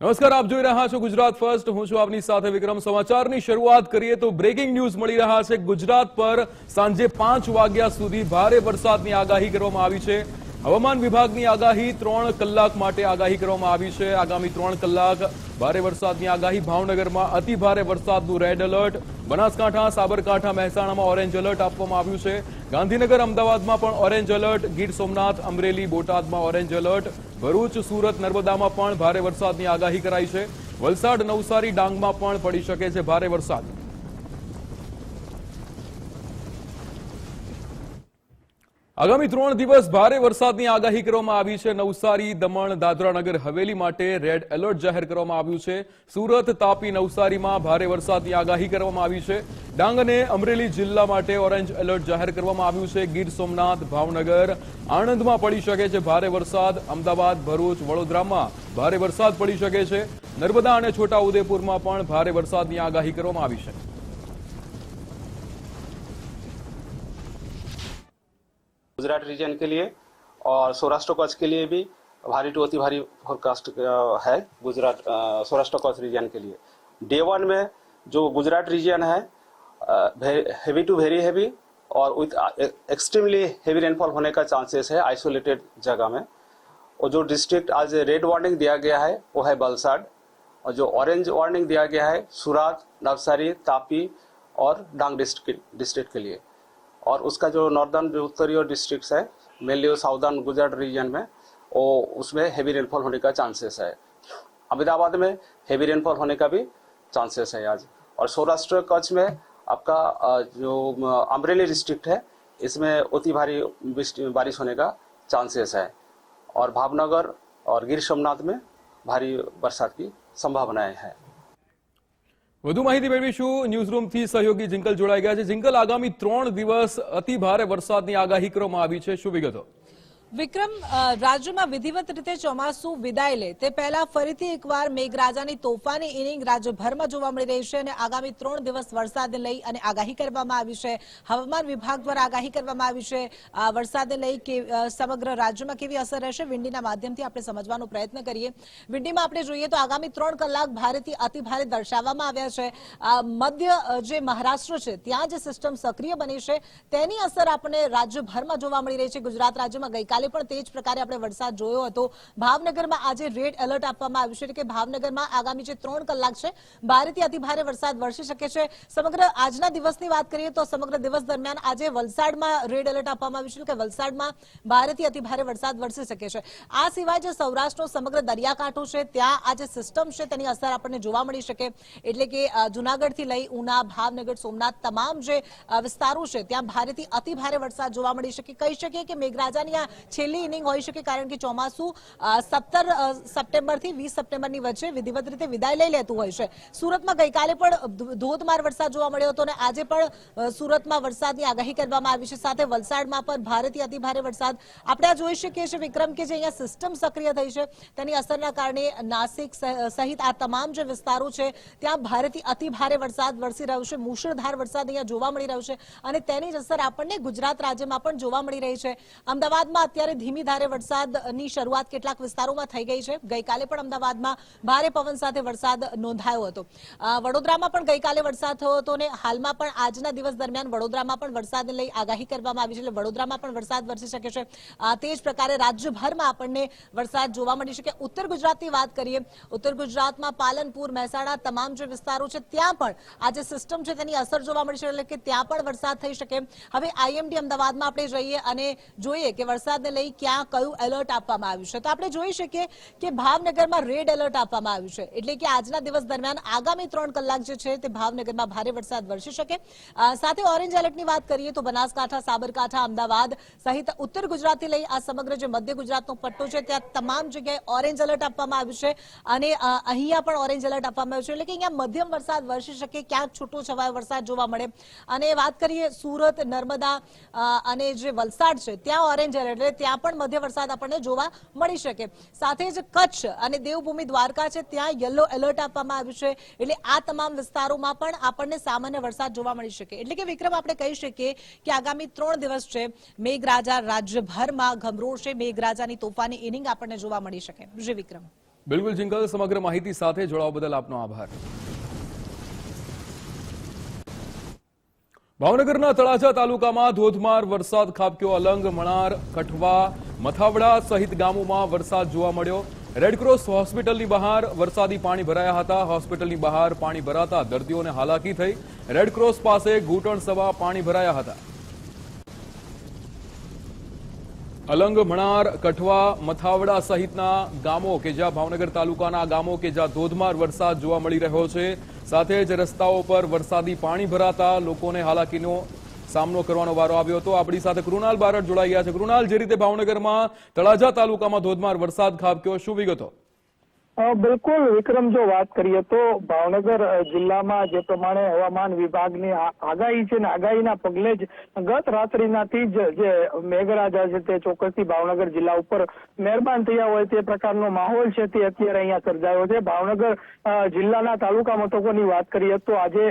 નમસ્કાર, આપ જોઈ રહ્યા છો ગુજરાત ફર્સ્ટ. હું છું આપની સાથે વિક્રમ. સમાચારની શરૂઆત કરીએ તો બ્રેકિંગ ન્યૂઝ મળી રહ્યા છે. ગુજરાત પર સાંજે પાંચ વાગ્યા સુધી ભારે વરસાદની આગાહી કરવામાં આવી છે. હવામાન વિભાગની આગાહી ત્રણ કલાક માટે આગાહી કરવામાં આવી છે. આગામી ત્રણ કલાક ભારે વરસાદની આગાહી. ભાવનગરમાં અતિ ભારે વરસાદનું રેડ એલર્ટ. બનાસકાંઠા, સાબરકાંઠા, મહેસાણામાં ઓરેન્જ એલર્ટ આપવામાં આવ્યું છે. ગાંધીનગર અમદાવાદમાં પણ ઓરેન્જ એલર્ટ, ગીર સોમનાથ, અમરેલી, બોટાદમાં ઓરેન્જ એલર્ટ, ભરૂચ, સુરત, નર્મદામાં પણ ભારે વરસાદની આગાહી કરાઈ છે. વલસાડ, નવસારી, ડાંગમાં પણ પડી શકે છે ભારે વરસાદ. આગામી ત્રણ દિવસ ભારે વરસાદની આગાહી કરવામાં આવી છે. નવસારી, દમણ, દાદરાનગર, હવેલી માટે રેડ એલર્ટ જાહેર કરવામાં આવ્યું છે. સુરત, તાપી, નવસારીમાં ભારે વરસાદની આગાહી કરવામાં આવી છે. ડાંગ અને અમરેલી જિલ્લા માટે ઓરેન્જ એલર્ટ જાહેર કરવામાં આવ્યું છે. ગીર સોમનાથ, ભાવનગર આણંદમાં પડી શકે છે ભારે વરસાદ. અમદાવાદ, ભરૂચ, વડોદરામાં ભારે વરસાદ પડી શકે છે. નર્મદા અને છોટા ઉદેપુરમાં પણ ભારે વરસાદની આગાહી કરવામાં આવી છે. गुजरात रीजन के लिए और सौराष्ट्र कच्छ के लिए भी भारी टू अति भारी फोरकास्ट है गुजरात सौराष्ट्र कच्छ रीजन के लिए। डे वन में जो गुजरात रीजन है हेवी टू वेरी हेवी और विथ एक्सट्रीमली हेवी रेनफॉल होने का चांसेस है आइसोलेटेड जगह में। और जो डिस्ट्रिक्ट आज रेड वार्निंग दिया गया है, वो है बलसाड। और जो ऑरेंज वार्निंग दिया गया है, सूरत, नवसारी, तापी और डांग डिस्ट्रिक्ट डिस्ट्रिक्ट के लिए। और उसका जो नॉर्दर्न जो उत्तरी और डिस्ट्रिक्ट्स है मेनली साउदर्न गुजरात रीजन में, वो उसमें हैवी रेनफॉल होने का चांसेस है। अहमदाबाद में हैवी रेनफॉल होने का भी चांसेस है आज। और सौराष्ट्र कच्छ में आपका जो अमरेली डिस्ट्रिक्ट है, इसमें अति भारी बारिश होने का चांसेस है। और भावनगर और गिर सोमनाथ में भारी बरसात की संभावनाएँ हैं। વધુ માહિતી મેળવીશું. ન્યૂઝરૂમથી સહયોગી જિંકલ જોડાઈ ગયા છે. જિંકલ, આગામી ત્રણ દિવસ અતિ ભારે વરસાદની આગાહી કરવામાં આવી છે. શું વિગતો? વિક્રમ રાજ્યમાં વિધિવત રીતે ચોમાસું વિદાય લે. તે પહેલા ફરીથી એકવાર મેઘરાજાની તોફાની ઇનિંગ રાજ્યભરમાં જોવા મળી રહી છે અને આગામી ત્રણ દિવસ વરસાદને લઈ અને આગાહી કરવામાં આવી છે. હવામાન વિભાગ દ્વારા આગાહી કરવામાં આવી છે. વરસાદને લઈ સમગ્ર રાજ્યમાં કેવી અસર રહેશે વિંડીના માધ્યમથી આપણે સમજવાનો પ્રયત્ન કરીએ. વિંડીમાં આપણે જોઈએ તો આગામી ત્રણ કલાક ભારેથી અતિભારે દર્શાવવામાં આવ્યા છે. મધ્ય જે મહારાષ્ટ્ર છે, ત્યાં જે સિસ્ટમ સક્રિય બની છે, તેની અસર આપણને રાજ્યભરમાં જોવા મળી રહી છે. ગુજરાત રાજ્યમાં ગઈકાલે પણ તે જ પ્રકારે આપણે વરસાદ જોયો હતો. ભાવનગરમાં આજે રેડ એલર્ટ આપવામાં આવ્યું છે કે ભાવનગરમાં આગામી જે ત્રણ કલાક છે, ભારેથી અતિભારે વરસાદ વરસી શકે છે. સમગ્ર આજના દિવસની વાત કરીએ તો સમગ્ર દિવસ દરમિયાન આજે વલસાડમાં રેડ એલર્ટ આપવામાં આવ્યું છે કે વલસાડમાં ભારેથી અતિભારે વરસાદ વરસી શકે છે. આ સિવાય જે સૌરાષ્ટ્રનો સમગ્ર દરિયાકાંઠો છે, ત્યાં આ જે સિસ્ટમ છે તેની અસર આપણને જોવા મળી શકે. એટલે કે જુનાગઢથી લઈ ઉના, ભાવનગર, સોમનાથ તમામ જે વિસ્તારો છે, ત્યાં ભારેથી અતિ ભારે વરસાદ જોવા મળી શકે. કહી શકીએ કે મેઘરાજાની આ છેલ્લી ઇનિંગ હોઈ શકે કારણ કે ચોમાસું સત્તર સપ્ટેમ્બરથી વીસ સપ્ટેમ્બરની વચ્ચે વિધિવત રીતે વિદાય લઈ લેતું હોય છે. સુરતમાં ગઈકાલે પણ ધોધમાર વરસાદ જોવા મળ્યો હતો અને આજે પણ સુરતમાં વરસાદની આગાહી કરવામાં આવી છે. સાથે વલસાડમાં પણ ભારેથી અતિભારે વરસાદ. આપણે આ જોઈ શકીએ છીએ વિક્રમ કે જે અહીંયા સિસ્ટમ સક્રિય થઈ છે, તેની અસરના કારણે નાસિક સહિત આ તમામ જે વિસ્તારો છે, ત્યાં ભારેથી અતિભારે વરસાદ વરસી રહ્યો છે. મુશળધાર વરસાદ અહીંયા જોવા મળી રહ્યો છે અને તેની જ અસર આપણને ગુજરાત રાજ્યમાં પણ જોવા મળી રહી છે. અમદાવાદમાં અત્યારે ધીમી ધારે વરસાદની શરૂઆત કેટલાક વિસ્તારોમાં થઈ ગઈ છે. ગઈકાલે પણ અમદાવાદમાં ભારે પવન સાથે વરસાદ નોંધાયો હતો. વડોદરામાં પણ ગઈકાલે વરસાદ થયો હતો અને હાલમાં પણ આજના દિવસ દરમિયાન વડોદરામાં પણ વરસાદને લઈ આગાહી કરવામાં આવી છે. એટલે વડોદરામાં પણ વરસાદ વરસી શકે છે. તે જ પ્રકારે રાજ્યભરમાં આપણને વરસાદ જોવા મળી શકે. ઉત્તર ગુજરાતની વાત કરીએ, ઉત્તર ગુજરાતમાં પાલનપુર, મહેસાણા તમામ જે વિસ્તારો છે, ત્યાં પણ આ જે સિસ્ટમ છે તેની અસર જોવા મળી છે. એટલે કે ત્યાં પણ વરસાદ થઈ શકે. હવે આઈએમડી અમદાવાદમાં આપણે જઈએ અને જોઈએ કે વરસાદને લઈ ક્યાં કયું એલર્ટ આપવામાં આવ્યું છે? તો આપણે જોઈ શકીએ કે ભાવનગરમાં રેડ એલર્ટ આપવામાં આવ્યું છે. એટલે કે આજના દિવસ દરમિયાન આગામી ત્રણ કલાક જે છે તે ભાવનગરમાં ભારે વરસાદ વરસી શકે. સાથે ઓરેન્જ એલર્ટની વાત કરીએ તો બનાસકાંઠા, સાબરકાંઠા, અમદાવાદ સહિત ઉત્તર ગુજરાતથી લઈ આ સમગ્ર જે મધ્ય ગુજરાતનો પટ્ટો છે ત્યાં તમામ જગ્યાએ ઓરેન્જ એલર્ટ આપવામાં આવ્યું છે. અને અહીંયા પણ ઓરેન્જ એલર્ટ આપવામાં આવ્યું છે. એટલે કે અહીંયા મધ્યમ વરસાદ વરસી શકે, ક્યાંક છૂટો છવાયો વરસાદ જોવા મળે. અને વાત કરીએ સુરત, નર્મદા અને જે વલસાડ છે, ત્યાં ઓરેન્જ એલર્ટ. એટલે ત્યાં પણ મધ્ય વરસાદ આપણને જોવા મળી શકે. સાથે જ કચ્છ અને દેવભૂમિ દ્વારકા છે, ત્યાં યલો એલર્ટ આપવામાં આવ્યું છે. એટલે આ તમામ વિસ્તારોમાં પણ આપણને સામાન્ય વરસાદ જોવા મળી શકે. એટલે કે વિક્રમ, આપણે કહી શકીએ કે આગામી ત્રણ દિવસ છે, મેઘરાજા રાજ્યભરમાં ગમરોળશે મેઘરાજાની તોફાની ઇનિંગ આપણને જોવા મળી શકે. વિક્રમ. બિલકુલ જિંગલ સમગ્ર માહિતી સાથે જોડાવા બદલ આપનો આભાર. ભાવનગરના તળાજા તાલુકામાં ધોધમાર વરસાદ ખાબક્યો. અલંગ, મણાર, કઠવા, મથાવડા સહિત ગામોમાં વરસાદ જોવા મળ્યો. રેડક્રોસ હોસ્પિટલની બહાર વરસાદી પાણી ભરાયા હતા. હોસ્પિટલની બહાર પાણી ભરાતા દર્દીઓને હાલાકી થઈ. રેડક્રોસ પાસે ઘૂંટણ સવા પાણી ભરાયા હતા. અલંગ, મણાર, કઠવા, મથાવડા સહિતના ગામો કે જ્યાં ભાવનગર તાલુકાના ગામો કે જ્યાં ધોધમાર વરસાદ જોવા મળી રહ્યો છે, સાથે જ રસ્તાઓ પર વરસાદી પાણી ભરાતા લોકોને હાલાકીનો સામનો કરવાનો વારો આવ્યો હતો. આપણી સાથે કૃણાલ બારડ જોડાઈ ગયા છે. કૃણાલ, જે રીતે ભાવનગરમાં તળાજા તાલુકામાં ધોધમાર વરસાદ ખાબક્યો, શું વિગતો? બિલકુલ, વિક્રમ, જો વાત કરીએ તો ભાવનગર જિલ્લામાં જે પ્રમાણે હવામાન વિભાગની આગાહી છે ને આગાહીના પગલે જ ગત રાત્રિનાથી જ જે મેઘરાજા છે તે ચોક્કસથી ભાવનગર જિલ્લા ઉપર મહેરબાન થયા હોય તે પ્રકારનો માહોલ છે તે અત્યારે અહીંયા સર્જાયો છે. ભાવનગર જિલ્લાના તાલુકા મથકોની વાત કરીએ તો આજે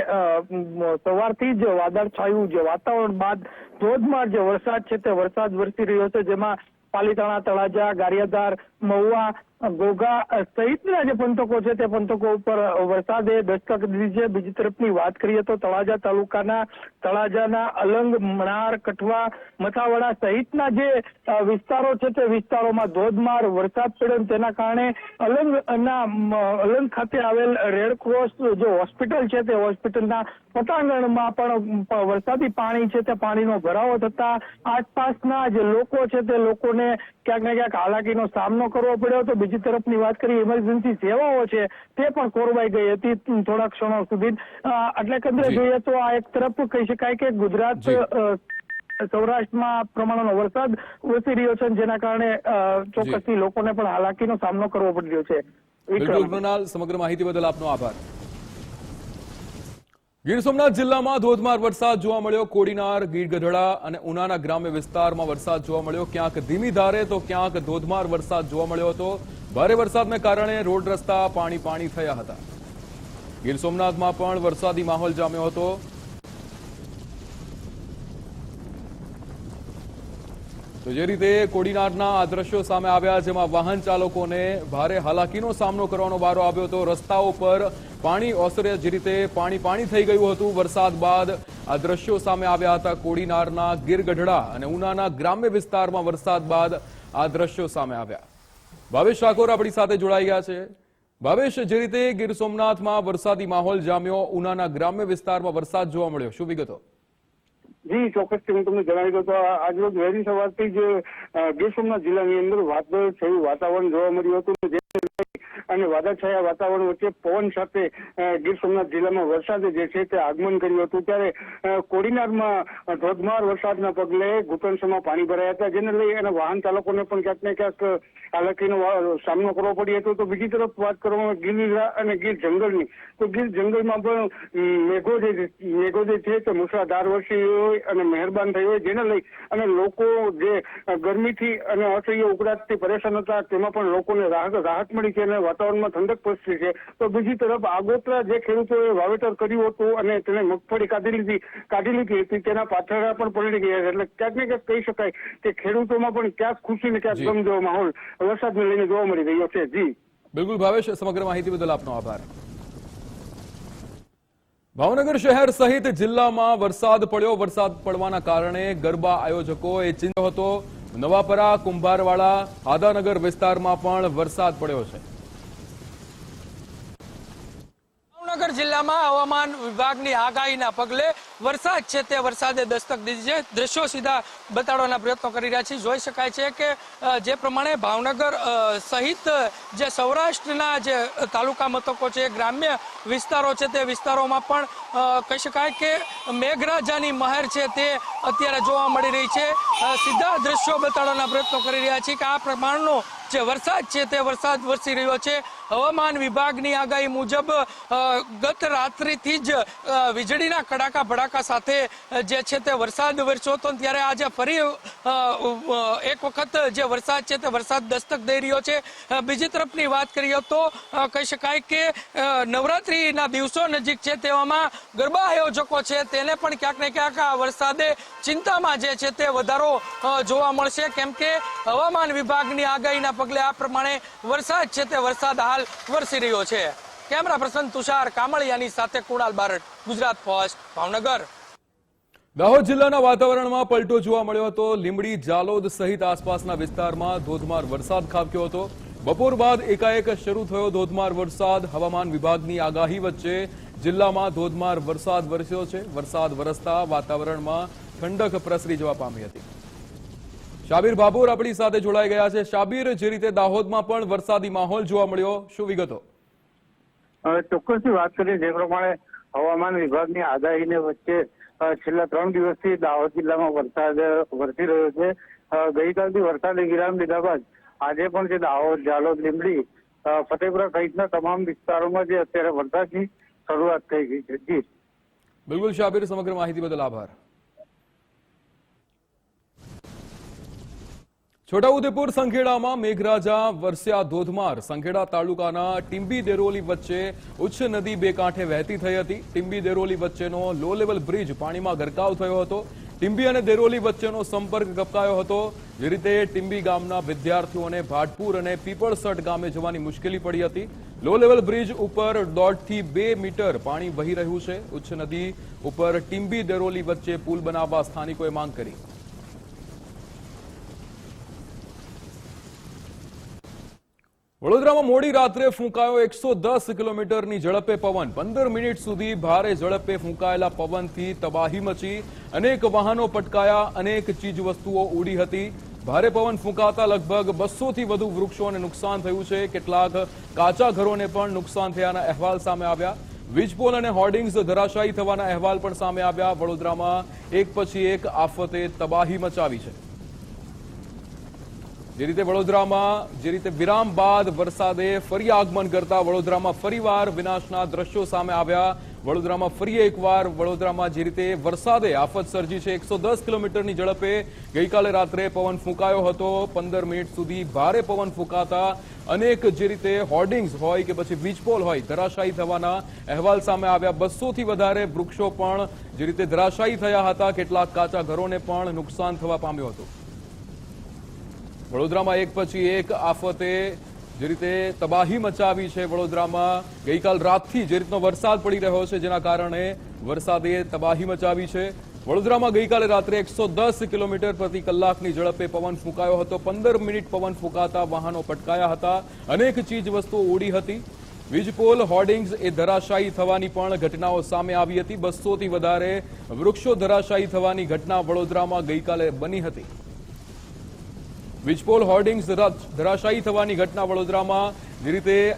સવારથી જ વાદળછાયું જે વાતાવરણ બાદ ધોધમાર જે વરસાદ છે તે વરસાદ વરસી રહ્યો છે, જેમાં પાલીતાણા, તળાજા, ગારિયાધાર મહુવા ઘોઘા સહિતના જે પંથકો છે, તે પંથકો ઉપર વરસાદે દસ્તક દીધી છે. બીજી તરફની વાત કરીએ તો તળાજા તાલુકાના, તળાજાના અલંગ, મણાર, કઠવા, મથાવડા સહિતના જે વિસ્તારો છે, તે વિસ્તારોમાં ધોધમાર વરસાદ પડ્યો તેના કારણે અલંગના અલંગ ખાતે આવેલ રેડક્રોસ જે હોસ્પિટલ છે, તે હોસ્પિટલના પટાંગણમાં પણ વરસાદી પાણી છે, તે પાણીનો ભરાવો થતા આસપાસના જે લોકો છે, તે લોકોને ક્યાંક ને ક્યાંક હાલાકીનો સામનો કરવો પડ્યો હતો. બીજી તરફની વાત કરી ઇમરજન્સી સેવાઓ છે તે પણ કોરવાઈ ગઈ હતી થોડા ક્ષણો સુધી. એટલે કે જોઈએ તો આ એક તરફ કહી શકાય કે ગુજરાત સૌરાષ્ટ્રમાં પ્રમાણનો વરસાદ વસી રહ્યો છે જેના કારણે ચોક્કસથી લોકોને પણ હાલાકીનો સામનો કરવો પડી રહ્યો છે. વિક્રમ. સમગ્ર માહિતી બદલ આપનો આભાર. ગીર સોમનાથ જિલ્લામાં ધોધમાર વરસાદ જોવા મળ્યો. કોડીનાર, ગીર ગઢડા અને ઉનાના ગ્રામ્ય વિસ્તારમાં વરસાદ જોવા મળ્યો. ક્યાંક ધીમી ધારે તો ક્યાંક ધોધમાર વરસાદ જોવા મળ્યો હતો. ભારે વરસાદને કારણે રોડ રસ્તા પાણી પાણી થયા હતા. ગીર સોમનાથમાં પણ વરસાદી માહોલ જામ્યો હતો. તો જે રીતે કોડીનારના આ દ્રશ્યો સામે આવ્યા, જેમાં વાહન ચાલકોને ભારે હાલાકીનો સામનો કરવાનો વારો આવ્યો હતો રસ્તાઓ પર પાણી ઓસરે જે રીતે પાણી પાણી થઈ ગયું હતું. વરસાદ બાદ આ દ્રશ્યો સામે આવ્યા હતા કોડીનારના ગીરગઢડા અને ઉનાના ગ્રામ્ય વિસ્તારમાં વરસાદ બાદ આ દ્રશ્યો સામે આવ્યા. ભાવેશ ઠાકોર આપણી સાથે જોડાઈ ગયા છે. ભાવેશ, જે રીતે ગીર સોમનાથમાં વરસાદી માહોલ જામ્યો, ઉનાના ગ્રામ્ય વિસ્તારમાં વરસાદ જોવા મળ્યો. શું વિગતો? જી ચોક્કસથી હું તમને જણાવી દઉં તો આજરોજ વહેલી સવારથી જ ગીર સોમનાથ જિલ્લાની અંદર વાદળ થયું વાતાવરણ જોવા મળ્યું હતું. લઈ અને વાદળછાયા વાતાવરણ વચ્ચે પવન સાથે ગીર સોમનાથ જિલ્લામાં વરસાદે જે છે તે આગમન કર્યું હતું. ત્યારે કોડીનારમાં ધોધમાર વરસાદના પગલે ઘૂંટણસમાં પાણી ભરાયા હતા, જેને લઈ અને વાહન ચાલકોને પણ ક્યાંક ને ક્યાંક હાલાકીનો સામનો કરવો પડ્યો હતો. તો બીજી તરફ વાત કરવામાં ગીર અને ગીર જંગલની. તો ગીર જંગલમાં પણ મેઘો જે મેઘો જે છે તે મુસળાધાર વરસી હોય અને મહેરબાન થઈ હોય, જેને લઈ અને લોકો જે ગરમીથી અને અસહ્ય ઉકળાટથી પરેશાન હતા, તેમાં પણ લોકોને રાહત રાહત મળી છે અને વાતાવરણમાં ઠંડક પસરી છે. તો બીજી તરફ આગોતરા જે ખેડૂતોએ વાવેતર કર્યું હતું અને તેને મગફળી કાઢી લીધી કાઢી લીધી હતી તેના પાછળ પણ પલળી ગયા છે. એટલે ક્યાંક ને ક્યાંક કહી શકાય કે ખેડૂતોમાં પણ ક્યાંક ખુશી ને ક્યાંક જી. ગમ જેવો માહોલ. વરસાદને લઈને જોવા મળી રહ્યો છે. જી. બિલકુલ ભાવેશ સમગ્ર માહિતી બદલ આપનો આભાર. ભાવનગર શહેર સહિત જિલ્લામાં વરસાદ પડ્યો. વરસાદ પડવાના કારણે ગરબા આયોજકોએ ચિંતો હતો. નવાપરા કુંભારવાડા આદાનગર વિસ્તારમાં પણ વરસાદ પડ્યો છે ભાવનગર જિલ્લામાં હવામાન વિભાગની આગાહીના પગલે વરસાદ છે તે વરસાદે દસ્તક દીધી છે. દ્રશ્યો સીધા બતાડવાના પ્રયત્નો કરી રહ્યા છીએ જોઈ શકાય છે કે જે પ્રમાણે ભાવનગર સહિત, જે સૌરાષ્ટ્રના જે તાલુકા મથકો છે, ગ્રામ્ય વિસ્તારો છે, તે વિસ્તારોમાં પણ કહી શકાય કે મેઘરાજાની મહેર છે તે અત્યારે જોવા મળી રહી છે. સીધા દ્રશ્યો બતાડવાના પ્રયત્નો કરી રહ્યા છીએ કે આ પ્રમાણનો જે વરસાદ છે તે વરસાદ વરસી રહ્યો છે. હવામાન વિભાગની આગાહી મુજબ ગત રાત્રિથી જ વીજળીના કડાકા ભડાકા સાથે જે છે તે વરસાદ વરસ્યો હતો ત્યારે આજે ફરી એક વખત જે વરસાદ છે તે વરસાદ દસ્તક દઈ રહ્યો છે. બીજી તરફની વાત કરીએ તો કહી શકાય કે નવરાત્રિના દિવસો નજીક છે તેવામાં ગરબા આયોજકો છે તેને પણ ક્યાંક ને ક્યાંક આ વરસાદે ચિંતામાં જે છે તે વધારો જોવા મળશે. કેમ કે હવામાન વિભાગની આગાહીના પગલે આ પ્રમાણે વરસાદ છે તે વરસાદ હાલ વરસી રહ્યો છે. કેમેરા પર્સન તુષાર કામળિયાની સાથે કુણાલ બારટ ગુજરાત ફર્સ્ટ, ભાવનગર. દાહોદ જિલ્લાના વાતાવરણમાં પલટો જોવા મળ્યો હતો. લીંબડી, જાલોદ સહિત આસપાસના વિસ્તારમાં ધોધમાર વરસાદ ખાબક્યો હતો. બપોર બાદ એકાએક શરૂ થયો ધોધમાર વરસાદ. હવામાન વિભાગની આગાહી વચ્ચે જિલ્લામાં ધોધમાર વરસાદ વરસ્યો છે. વરસાદ વરસતા વાતાવરણમાં ઠંડક પ્રસરી જવા પામી હતી. શાબીર બાબુર આપણી સાથે જોડાઈ ગયા છે. શાબીર જે રીતે દાહોદમાં પણ વરસાદી માહોલ જોવા મળ્યો શું વિગતો? હવે ચોક્કસથી વાત કરીએ. જે પ્રમાણે હવામાન વિભાગની આગાહીને વચ્ચે છેલ્લા ત્રણ દિવસથી દાહોદ જિલ્લામાં વરસાદ વરસી રહ્યો છે. ગઈકાલથી વરસાદે વિરામ લીધા બાદ આજે પણ જે દાહોદ જાલોદ લીંબડી ફતેપુરા સહિતના તમામ વિસ્તારોમાં જે અત્યારે વરસાદની શરૂઆત થઈ ગઈ છે. જી. બિલકુલ શાબીર સમગ્ર માહિતી બદલ આભાર. છોટાઉદેપુર સંખેડામાં મેઘરાજા વરસ્યા ધોધમાર. સંખેડા તાલુકાના ટીંબી દેરોલી વચ્ચે ઉચ્ચ નદી બે કાંઠે વહેતી થઈ હતી. ટીંબી દેરોલી વચ્ચેનો લો લેવલ બ્રિજ પાણીમાં ગરકાવ થયો હતો. ટીંબી અને દેરોલી વચ્ચેનો સંપર્ક કપકાયો હતો. જે રીતે ટીંબી ગામના વિદ્યાર્થીઓને ભાટપુર અને પીપળસટ ગામે જવાની મુશ્કેલી પડી હતી. લો લેવલ બ્રિજ ઉપર દોઢથી બે મીટર પાણી વહી રહ્યું છે. ઉચ્ચ નદી ઉપર ટીંબી દેરોલી વચ્ચે પુલ બનાવવા સ્થાનિકોએ માંગ કરી. વડોદરામાં મોડી રાત્રે ફૂંકાયો એકસો દસ કિલોમીટરની ઝડપે પવન. પંદર મિનિટ સુધી ભારે ઝડપે ફૂંકાયેલા પવનથી તબાહી મચી. અનેક વાહનો પટકાયા, અનેક ચીજવસ્તુઓ ઉડી હતી. ભારે પવન ફૂંકાતા લગભગ બસોથી વધુ વૃક્ષોને નુકસાન થયું છે. કેટલાક કાચા ઘરોને પણ નુકસાન થયાના અહેવાલ સામે આવ્યા. વીજપોલ અને હોર્ડિંગ્સ ધરાશાયી થવાના અહેવાલ પણ સામે આવ્યા. વડોદરામાં એક પછી એક આફતે તબાહી મચાવી છે. જે રીતે વડોદરામાં, જે રીતે વિરામ બાદ વરસાદે ફરી આગમન કરતા વડોદરામાં ફરીવાર વિનાશના દ્રશ્યો સામે આવ્યા. વડોદરામાં ફરી એકવાર, વડોદરામાં જે રીતે વરસાદે આફત સર્જી છે, એકસો દસ કિલોમીટરની ઝડપે ગઈકાલે રાત્રે પવન ફૂંકાયો હતો. પંદર મિનિટ સુધી ભારે પવન ફૂંકાતા અનેક જે રીતે હોર્ડિંગ્સ હોય કે પછી વીજપોલ હોય, ધરાશાયી થવાના અહેવાલ સામે આવ્યા. બસોથી વધારે વૃક્ષો પણ જે રીતે ધરાશાયી થયા હતા, કેટલાક કાચા ઘરોને પણ નુકસાન થવા પામ્યું હતું. વડોદરામાં એક પછી એક આફતે જે રીતે તબાહી મચાવી છે વડોદરામાં, ગઈકાલ રાતથી જે રીતનો વરસાદ પડી રહ્યો છે જેના કારણે વરસાદે તબાહી મચાવી છે. વડોદરામાં ગઈકાલે રાત્રે એકસો દસ કિલોમીટર પ્રતિ કલાકની ઝડપે પવન ફૂંકાયો હતો. પંદર મિનિટ પવન ફૂંકાતા વાહનો પટકાયા હતા. અનેક ચીજ વસ્તુઓ ઉડી હતી. વીજપોલ, હોર્ડિંગ્સ એ ધરાશાયી થવાની પણ ઘટનાઓ સામે આવી હતી. બસોથી વધારે વૃક્ષો ધરાશાયી થવાની ઘટના વડોદરામાં ગઈકાલે બની હતી. વીજપોલ હોર્ડિંગ્સ ધરા- ધરાશાયી થવાની ઘટના વડોદરામાં. જે રીતે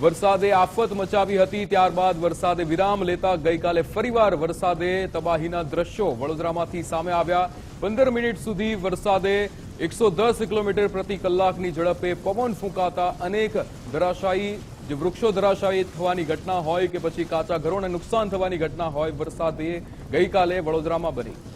વરસાદે આફત મચાવી હતી, ત્યારબાદ વરસાદે વિરામ લેતા ગઈકાલે ફરીવાર વરસાદે તબાહીના દ્રશ્યો વડોદરામાંથી સામે આવ્યા. પંદર મિનિટ સુધી વરસાદે એકસો દસ કિલોમીટર પ્રતિ કલાકની ઝડપે પવન ફૂંકાતા અનેક ધરાશાયી, જે વૃક્ષો ધરાશાયી થવાની ઘટના હોય કે પછી કાચા ઘરોને નુકસાન થવાની ઘટના હોય, વરસાદે ગઈકાલે વડોદરામાં બની.